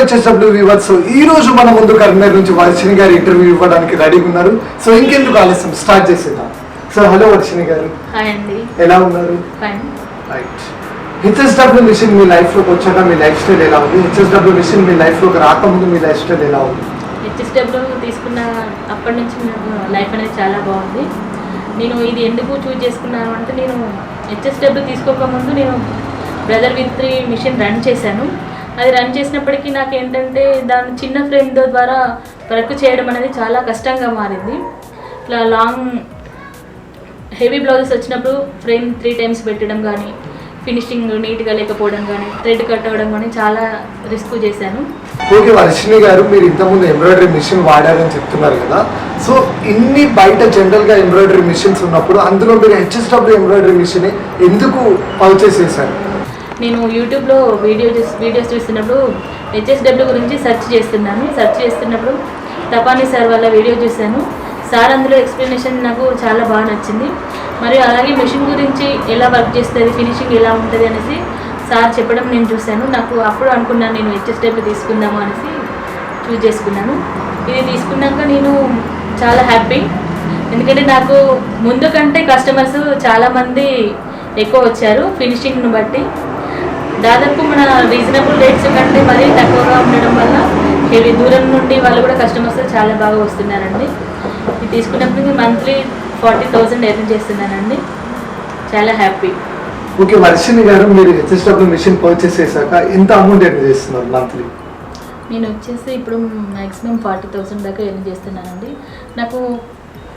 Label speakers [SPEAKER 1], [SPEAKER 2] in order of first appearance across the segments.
[SPEAKER 1] HSW viewers so ఈ రోజు మన ముందు కరీంనగర్ నుంచి వర్షిణి గారు ఇంటర్వ్యూ ఇవ్వడానికి రెడీగా ఉన్నారు. సో ఇంకెందుకు ఆలస్యం? స్టార్ట్ చేసేద్దాం. సో హలో వర్షిణి గారు. ఎలా ఉన్నారు? రైట్ హెచ్ఎస్డబ్ల్యూ మిషన్ మీ లైఫ్లోకి వచ్చాక మీ లైఫ్ స్టైల్ ఎలా ఉంది? హెచ్ఎస్డబ్ల్యూ మిషన్ మీ లైఫ్లోకి రాకముందు మీ లైఫ్ స్టైల్ ఎలా ఉంది?
[SPEAKER 2] హెచ్ఎస్డబ్ల్యూ తీసుకున్న అప్పటి నుంచి లైఫ్ అనేది చాలా బాగుంది. నేను ఇది ఎందుకు చూజ్ చేసుకున్నాను అంటే నేను హెచ్ఎస్డబ్ల్యూ తీసుకోకముందు నేను Brother with three machine run చేశాను. అది రన్ చేసినప్పటికీ నాకు ఏంటంటే దాని చిన్న ఫ్రేమ్ ద్వారా వర్క్ చేయడం అనేది చాలా కష్టంగా మారింది. ఇట్లా లాంగ్ హెవీ బ్లౌజెస్ వచ్చినప్పుడు ఫ్రేమ్ త్రీ టైమ్స్ పెట్టడం కానీ ఫినిషింగ్ నీట్గా లేకపోవడం కానీ థ్రెడ్ కట్ అవ్వడం కానీ చాలా రిస్క్ చేశాను.
[SPEAKER 1] ఓకే వర్షిణి గారు మీరు ఇంతకుముందు ఎంబ్రాయిడరీ మిషన్ వాడారని చెప్తున్నారు కదా. సో ఇన్ని బయట జనరల్గా ఎంబ్రాయిడరీ మిషన్స్ ఉన్నప్పుడు అందులో మీరు హెచ్ఎస్డబ్ల్యూ ఎంబ్రాయిడరీ మిషన్ ఎందుకు పర్చేస్ చేశారు?
[SPEAKER 2] నేను యూట్యూబ్లో వీడియో చూసి వీడియోస్ చూస్తున్నప్పుడు హెచ్ఎస్డబ్ల్యూ గురించి సెర్చ్ చేస్తున్నాను. సెర్చ్ చేస్తున్నప్పుడు తపాని సార్ వాళ్ళ వీడియో చూశాను. సార్ అందులో ఎక్స్ప్లెనేషన్ నాకు చాలా బాగా నచ్చింది. మరియు అలాగే మెషిన్ గురించి ఎలా వర్క్ చేస్తుంది ఫినిషింగ్ ఎలా ఉంటుంది అనేసి సార్ చెప్పడం నేను చూశాను. నాకు అప్పుడు అనుకున్నాను నేను హెచ్ఎస్డబ్ల్యూ తీసుకుందాము అనేసి చూజ్ చేసుకున్నాను. ఇది తీసుకున్నాక నేను చాలా హ్యాపీ ఎందుకంటే నాకు ముందు కంటే కస్టమర్స్ చాలామంది ఎక్కువ వచ్చారు. ఫినిషింగ్ను బట్టి. దాదాపు మన రీజనబుల్ రేట్స్ కంటే మరీ తక్కువగా ఉండడం వల్ల హెవీ దూరం నుండి వాళ్ళు కూడా కస్టమర్స్ చాలా బాగా వస్తున్నారండి. ఇది తీసుకున్నప్పుడు మంత్లీ ఫార్టీ థౌజండ్ ఎర్న్ చేస్తున్నానండి. చాలా హ్యాపీ
[SPEAKER 1] ఓకే వర్షిణి గారు మీరు హెచ్ఎస్డబ్ల్యూ మిషన్ పర్చేస్ చేశాక ఎంత అమౌంట్ ఎర్న్ చేస్తున్నారు మంత్లీ
[SPEAKER 2] నేను వచ్చేసి ఇప్పుడు మ్యాక్సిమం ఫార్టీ థౌసండ్ దాకా ఎర్న్ చేస్తున్నానండి. నాకు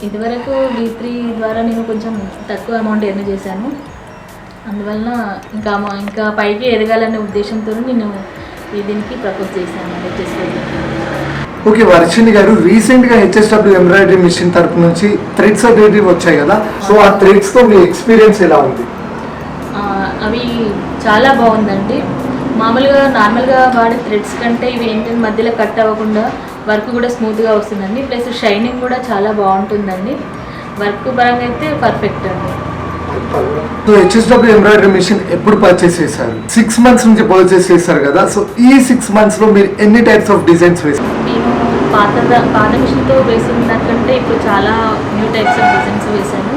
[SPEAKER 2] ఇదివరకు వీ త్రీ ద్వారా నేను కొంచెం తక్కువ అమౌంట్ ఎర్న్ చేశాను. అందువలన ఇంకా మా- ఇంకా పైకి ఎదగాలనే ఉద్దేశంతో నేను ఈ దీనికి ప్రపోజ్ చేశాను
[SPEAKER 1] ఓకే వర్షిణి గారు రీసెంట్గా హెచ్ఎస్డబ్ల్యూ ఎంబ్రాయిడరీ మిషన్ తరపు నుంచి థ్రెడ్స్ అనేవి వచ్చాయి కదా? సో ఆ థ్రెడ్స్తో మీ ఎక్స్పీరియన్స్ ఎలా ఉంది?
[SPEAKER 2] అవి చాలా బాగుందండి. మామూలుగా నార్మల్గా వాడే థ్రెడ్స్ కంటే ఇవి ఏంటంటే మధ్యలో కట్ అవ్వకుండా వర్క్ కూడా స్మూత్గా వస్తుందండి. ప్లస్ షైనింగ్ కూడా చాలా బాగుంటుందండి. వర్క్ పరంగా అయితే పర్ఫెక్ట్ అండి.
[SPEAKER 1] సో హెచ్ఎస్డబ్ల్యూ ఎంబ్రాయిడరీ మిషన్ ఎప్పుడు పర్చేస్ చేశారు? సిక్స్ మంత్స్ నుంచి పర్చేస్ చేశారు కదా. సో ఈ సిక్స్ మంత్స్లో మీరు ఎన్ని టైప్స్ ఆఫ్ డిజైన్స్
[SPEAKER 2] వేసారు పాత పాత మిషన్తో వేసిన దానికంటే ఇప్పుడు చాలా న్యూ టైప్స్ ఆఫ్ డిజైన్స్ వేశాను.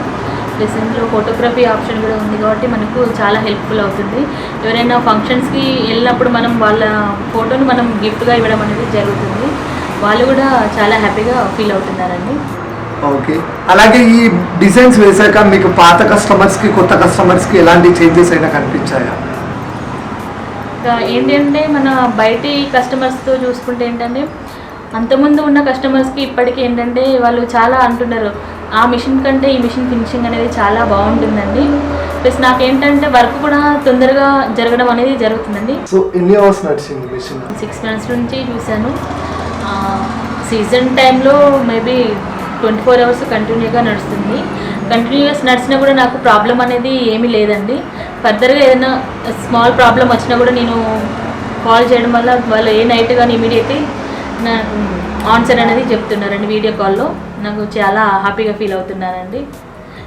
[SPEAKER 2] ప్లస్ ఇందులో ఫోటోగ్రఫీ ఆప్షన్ కూడా ఉంది కాబట్టి మనకు చాలా హెల్ప్ఫుల్ అవుతుంది. ఎవరైనా ఫంక్షన్స్కి వెళ్ళినప్పుడు మనం వాళ్ళ ఫోటోని మనం గిఫ్ట్గా ఇవ్వడం అనేది జరుగుతుంది. వాళ్ళు కూడా చాలా హ్యాపీగా ఫీల్ అవుతున్నారండి.
[SPEAKER 1] ఓకే. అలాగే ఈ డిజైన్స్ వేశాక మీకు పాత కస్టమర్స్కి కొత్త కస్టమర్స్కి ఎలాంటి చేంజెస్ అయినా కనిపించాయా?
[SPEAKER 2] ఇంకా ఏంటి అంటే మన బయటి కస్టమర్స్తో చూసుకుంటే ఏంటంటే అంతకుముందు ఉన్న కస్టమర్స్కి ఇప్పటికీ ఏంటంటే వాళ్ళు చాలా అంటున్నారు ఆ మిషన్ కంటే ఈ మిషన్ ఫినిషింగ్ అనేది చాలా బాగుంటుందండి. ప్లస్ నాకేంటంటే వర్క్ కూడా తొందరగా జరగడం అనేది జరుగుతుందండి.
[SPEAKER 1] సో ఎన్ని అవర్స్ నడిచింది మిషన్?
[SPEAKER 2] సిక్స్ మంత్స్ నుంచి చూశాను. సీజన్ టైంలో మేబీ ట్వంటీ ఫోర్ అవర్స్ కంటిన్యూగా నడుస్తుంది. కంటిన్యూస్ నడిచినా కూడా నాకు ప్రాబ్లం అనేది ఏమీ లేదండి. ఫర్దర్గా ఏదైనా స్మాల్ ప్రాబ్లం వచ్చినా కూడా నేను కాల్ చేయడం వల్ల వాళ్ళు ఏ నైట్ కానీ ఇమీడియట్లీ నా ఆన్సర్ అనేది చెప్తున్నారండి వీడియో కాల్లో. నాకు చాలా హ్యాపీగా ఫీల్ అవుతున్నానండి.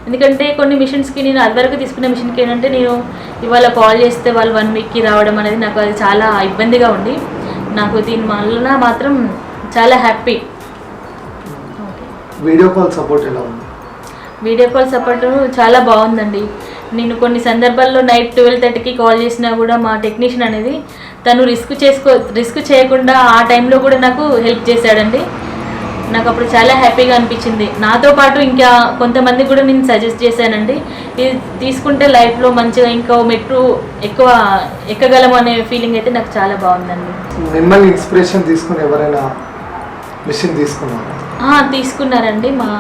[SPEAKER 2] ఎందుకంటే కొన్ని మిషన్స్కి నేను అదివరకు తీసుకున్న మిషన్కి ఏంటంటే నేను ఇవాళ కాల్ చేస్తే వాళ్ళు వన్ వీక్కి రావడం అనేది నాకు అది చాలా ఇబ్బందిగా ఉంది. నాకు దీని వలన మాత్రం చాలా హ్యాపీ.
[SPEAKER 1] వీడియో కాల్ సపోర్ట్ ఎలా ఉంది?
[SPEAKER 2] వీడియో కాల్ సపోర్ట్ చాలా బాగుందండి. నేను కొన్ని సందర్భాల్లో నైట్ ట్వెల్వ్ థర్టీకి కాల్ చేసినా కూడా మా టెక్నీషియన్ అనేది తను రిస్క్ చేసుకో రిస్క్ చేయకుండా ఆ టైంలో కూడా నాకు హెల్ప్ చేశాడండి. నాకు అప్పుడు చాలా హ్యాపీగా అనిపించింది. నాతో పాటు ఇంకా కొంతమంది కూడా నేను సజెస్ట్ చేశానండి. ఇది తీసుకుంటే లైఫ్లో మంచిగా ఇంకా మెట్టు ఎక్కువ ఎక్కగలం అనే ఫీలింగ్ అయితే నాకు చాలా బాగుందండి.
[SPEAKER 1] మిమ్మల్ని ఇన్స్పిరేషన్ తీసుకుని ఎవరైనా మిషన్ తీసుకున్నారు?
[SPEAKER 2] తీసుకున్నారండి. మా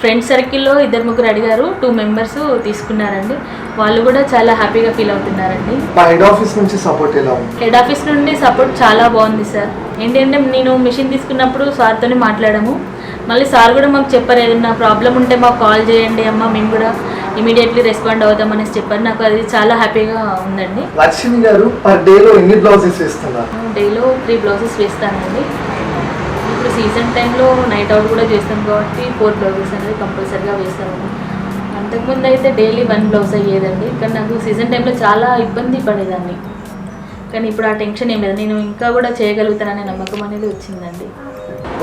[SPEAKER 2] ఫ్రెండ్ సర్కిల్లో ఇద్దరు ముగ్గురు అడిగారు. టూ మెంబర్స్ తీసుకున్నారండి. వాళ్ళు కూడా చాలా హ్యాపీగా ఫీల్ అవుతున్నారండి.
[SPEAKER 1] మా హెడ్ ఆఫీస్ నుంచి సపోర్ట్ ఎలా ఉంది?
[SPEAKER 2] హెడ్ ఆఫీస్ నుండి సపోర్ట్ చాలా బాగుంది సార్. ఏంటంటే నేను మిషన్ తీసుకున్నప్పుడు సార్తోనే మాట్లాడాము. మళ్ళీ సార్ కూడా మాకు చెప్పారు ఏదైనా ప్రాబ్లం ఉంటే మాకు కాల్ చేయండి అమ్మ మేము కూడా ఇమీడియట్లీ రెస్పాండ్ అవుదాం అనేసి చెప్పారు. నాకు అది చాలా హ్యాపీగా ఉందండి.
[SPEAKER 1] వర్షిణి గారు పర్ డేలో ఎన్ని బ్లౌజెస్ వేస్తున్నారు?
[SPEAKER 2] డైలో త్రీ బ్లౌజెస్ వేస్తానండి. సీజన్ టైంలో నైట్ అవుట్ కూడా చేస్తాం కాబట్టి ఫోర్ బ్లౌజెస్ అనేది కంపల్సరీగా వేస్తాను అంతకుముందు అయితే డైలీ వన్ బ్లౌజ్ అయ్యేదండి కానీ నాకు సీజన్ టైంలో చాలా ఇబ్బంది పడేదాన్ని. కానీ ఇప్పుడు ఆ టెన్షన్ ఏం లేదు నేను ఇంకా కూడా చేయగలుగుతాననే నమ్మకం అనేది వచ్చిందండి.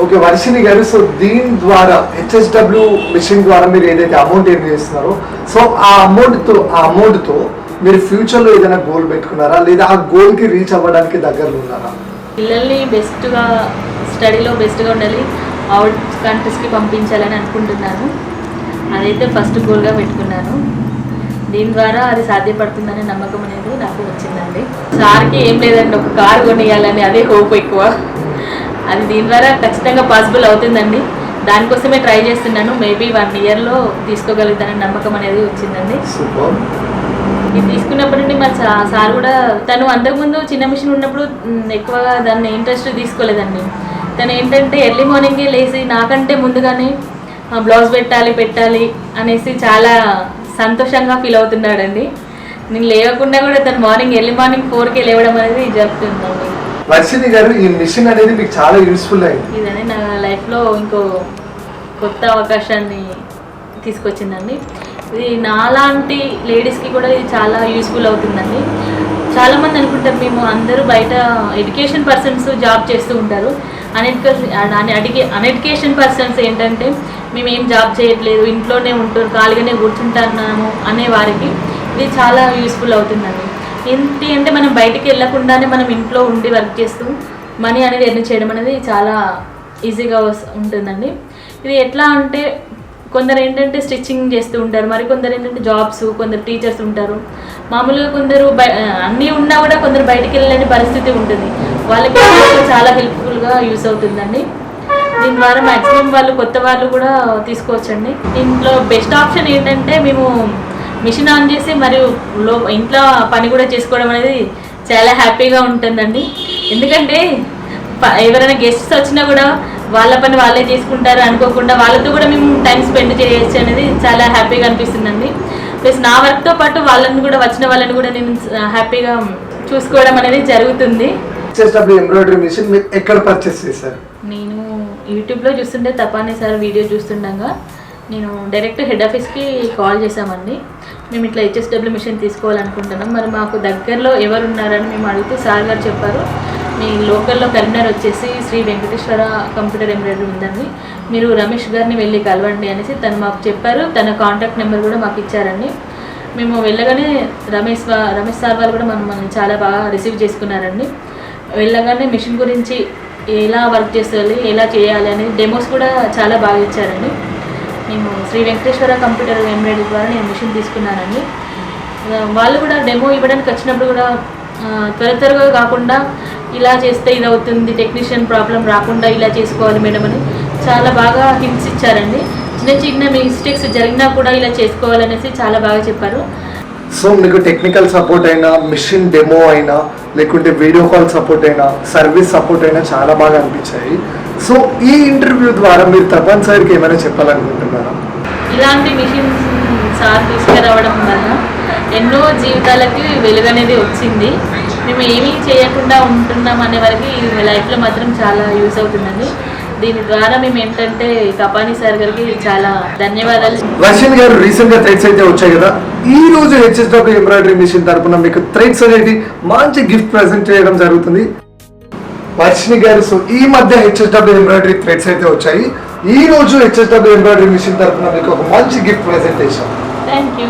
[SPEAKER 1] ఓకే వర్షిని గారు సో దీని ద్వారా హెచ్ఎస్డబ్ల్యూ మిషన్ ద్వారా మీరు ఏదైతే అమౌంట్ ఏం చేస్తున్నారో సో ఆ అమౌంట్తో ఆ అమౌంట్తో మీరు ఫ్యూచర్లో ఏదైనా గోల్ పెట్టుకున్నారా? లేదా ఆ గోల్కి రీచ్ అవ్వడానికి దగ్గరలో ఉన్నారా?
[SPEAKER 2] పిల్లల్ని బెస్ట్గా స్టడీలో బెస్ట్గా ఉండాలి. అవుట్ కంట్రీస్కి పంపించాలని అనుకుంటున్నాను. అదైతే ఫస్ట్ గోల్గా పెట్టుకున్నాను. దీని ద్వారా అది సాధ్యపడుతుందనే నమ్మకం అనేది నాకు వచ్చిందండి. సార్కి ఏం లేదండి ఒక కారు కొనియాలని అదే హోప్ ఎక్కువ. అది దీని ద్వారా ఖచ్చితంగా పాసిబుల్ అవుతుందండి. దానికోసమే ట్రై చేస్తున్నాను. మేబీ వన్ ఇయర్లో తీసుకోగలుగుతానని నమ్మకం అనేది వచ్చిందండి. ఇది తీసుకున్నప్పటి నుండి మా సార్ కూడా తను అంతకుముందు చిన్న మిషన్ ఉన్నప్పుడు ఎక్కువగా దాన్ని ఇంట్రెస్ట్ తీసుకోలేదండి. తను ఏంటంటే ఎర్లీ మార్నింగే లేచి నాకంటే ముందుగానే బ్లౌజ్ పెట్టాలి పెట్టాలి అనేసి చాలా సంతోషంగా ఫీల్ అవుతున్నాడండి. నేను లేవకుండా కూడా తను మార్నింగ్ ఎర్లీ మార్నింగ్ ఫోర్కి లేవడం అనేది జరుగుతుందండి.
[SPEAKER 1] వర్షిని గారు ఈ మిషన్ అనేది మీకు చాలా యూస్ఫుల్ అయింది.
[SPEAKER 2] ఇదని నా లైఫ్లో ఇంకో కొత్త అవకాశాన్ని తీసుకొచ్చిందండి. ఇది నాలాంటి లేడీస్కి కూడా ఇది చాలా యూస్ఫుల్ అవుతుందండి. చాలామంది అనుకుంటారు మేము అందరూ బయట ఎడ్యుకేషన్ పర్సన్స్ జాబ్ చేస్తూ ఉంటారు. అనెడ్యుకేషన్ అడిగే అనెడ్యుకేషన్ పర్సన్స్ ఏంటంటే మేము ఏం జాబ్ చేయట్లేదు ఇంట్లోనే ఉంటారు ఖాళీగానే కూర్చుంటున్నాము అనే వారికి ఇది చాలా యూస్ఫుల్ అవుతుందండి. ఏంటి అంటే మనం బయటికి వెళ్ళకుండానే మనం ఇంట్లో ఉండి వర్క్ చేస్తూ మనీ అనేది ఎర్న్ చేయడం అనేది చాలా ఈజీగా ఉంటుందండి. ఇది ఎట్లా అంటే కొందరు ఏంటంటే స్టిచ్చింగ్ చేస్తూ ఉంటారు మరి కొందరు ఏంటంటే జాబ్స్ కొందరు టీచర్స్ ఉంటారు. మామూలుగా కొందరు బయ అన్నీ ఉన్నా కూడా కొందరు బయటికి వెళ్ళలేని పరిస్థితి ఉంటుంది. వాళ్ళకి చాలా హెల్ప్ హెల్ప్ఫుల్గా యూస్ అవుతుందండి. దీని ద్వారా మ్యాక్సిమం వాళ్ళు కొత్త వాళ్ళు కూడా తీసుకోవచ్చండి. దీంట్లో బెస్ట్ ఆప్షన్ ఏంటంటే మేము మిషన్ ఆన్ చేసి మరియు లో ఇంట్లో పని కూడా చేసుకోవడం అనేది చాలా హ్యాపీగా ఉంటుందండి. ఎందుకంటే ఎవరైనా గెస్ట్స్ వచ్చినా కూడా వాళ్ళ పని వాళ్ళే చేసుకుంటారు అనుకోకుండా వాళ్ళతో కూడా మేము టైం స్పెండ్ చేయొచ్చు అనేది చాలా హ్యాపీగా అనిపిస్తుందండి. ప్లస్ నా వర్క్తో పాటు వాళ్ళని కూడా వచ్చిన వాళ్ళని కూడా నేను హ్యాపీగా చూసుకోవడం అనేది జరుగుతుంది.
[SPEAKER 1] హెచ్ఎస్డబ్ల్యూ ఎంబ్రాయిడరీ మిషన్ మీరు ఎక్కడ పర్చేస్ చేశారు?
[SPEAKER 2] నేను యూట్యూబ్లో చూస్తుంటే తపానే సార్ వీడియో చూస్తుండగా నేను డైరెక్ట్ హెడ్ ఆఫీస్కి కాల్ చేశామండి. మేము ఇట్లా హెచ్ఎస్డబ్ల్యూ మిషన్ తీసుకోవాలనుకుంటున్నాం. మరి మాకు దగ్గరలో ఎవరు ఉన్నారని మేము అడిగితే సార్ గారు చెప్పారు. మీ లోకల్లో కరీంనగర్ వచ్చేసి శ్రీ వెంకటేశ్వర కంప్యూటర్ ఎంబ్రాయిడరీ ఉందండి. మీరు రమేష్ గారిని వెళ్ళి కలవండి అనేసి తను మాకు చెప్పారు. తన కాంటాక్ట్ నెంబర్ కూడా మాకు ఇచ్చారండి. మేము వెళ్ళగానే రమేష్ రమేష్ సార్ వాళ్ళు కూడా మనం చాలా బాగా రిసీవ్ చేసుకున్నారండి. వెళ్ళగానే మిషన్ గురించి ఎలా వర్క్ చేయాలి ఎలా చేయాలి అనేది డెమోస్ కూడా చాలా బాగా ఇచ్చారండి. నేను శ్రీ వెంకటేశ్వర కంప్యూటర్ ఎంబ్రాయిడరీ ద్వారా నేను మిషన్ తీసుకున్నానండి. వాళ్ళు కూడా డెమో ఇవ్వడానికి వచ్చినప్పుడు కూడా త్వర త్వరగా కాకుండా ఇలా చేస్తే ఇది అవుతుంది టెక్నీషియన్ ప్రాబ్లం రాకుండా ఇలా చేసుకోవాలి మేడం అని చాలా బాగా హింట్స్ ఇచ్చారండి. చిన్న చిన్న మిస్టేక్స్ జరిగినా కూడా ఇలా చేసుకోవాలనేసి చాలా బాగా చెప్పారు.
[SPEAKER 1] సో మీకు టెక్నికల్ సపోర్ట్ అయినా మిషన్ డెమో అయినా లేకుంటే వీడియో కాల్ సపోర్ట్ అయినా సర్వీస్ సపోర్ట్ అయినా చాలా బాగా అనిపించాయి. సో ఈ ఇంటర్వ్యూ ద్వారా మీరు తపన్ సార్కి ఏమైనా చెప్పాలనుకుంటున్నారా?
[SPEAKER 2] ఇలాంటి మిషన్స్ సార్ తీసుకురావడం వల్ల ఎన్నో జీవితాలకి వెలుగనేది వచ్చింది. మేము ఏమీ చేయకుండా ఉంటున్నాం అనే వరకు ఈ లైఫ్లో మాత్రం చాలా యూస్ అవుతుందండి దీని ద్వారా మేము ఏంటంటే కపాని సార్ గారికి చాలా ధన్యవాదాలు.
[SPEAKER 1] వర్షిన్ గారు రీసెంట్గా థ్రెడ్స్ అయితే వచ్చాయి కదా ఈ రోజు హెచ్ఎస్డబ్ల్యూ ఎంబ్రాయిడరీ మిషన్ తరపున మీకు థ్రెడ్స్ అనేది మంచి గిఫ్ట్ ప్రెజెంట్ చేయడం జరుగుతుంది. వర్షిని గారు సో ఈ మధ్య హెచ్ఎస్డబ్ల్యూ ఎంబ్రాయిడరీ థ్రెడ్స్ అయితే వచ్చాయి. ఈ రోజు హెచ్ఎస్డబ్ల్యూ ఎంబ్రాయిడరీ మిషన్ తరపున మీకు ఒక మంచి గిఫ్ట్ ప్రెజెంటేషన్
[SPEAKER 2] థ్యాంక్ యూ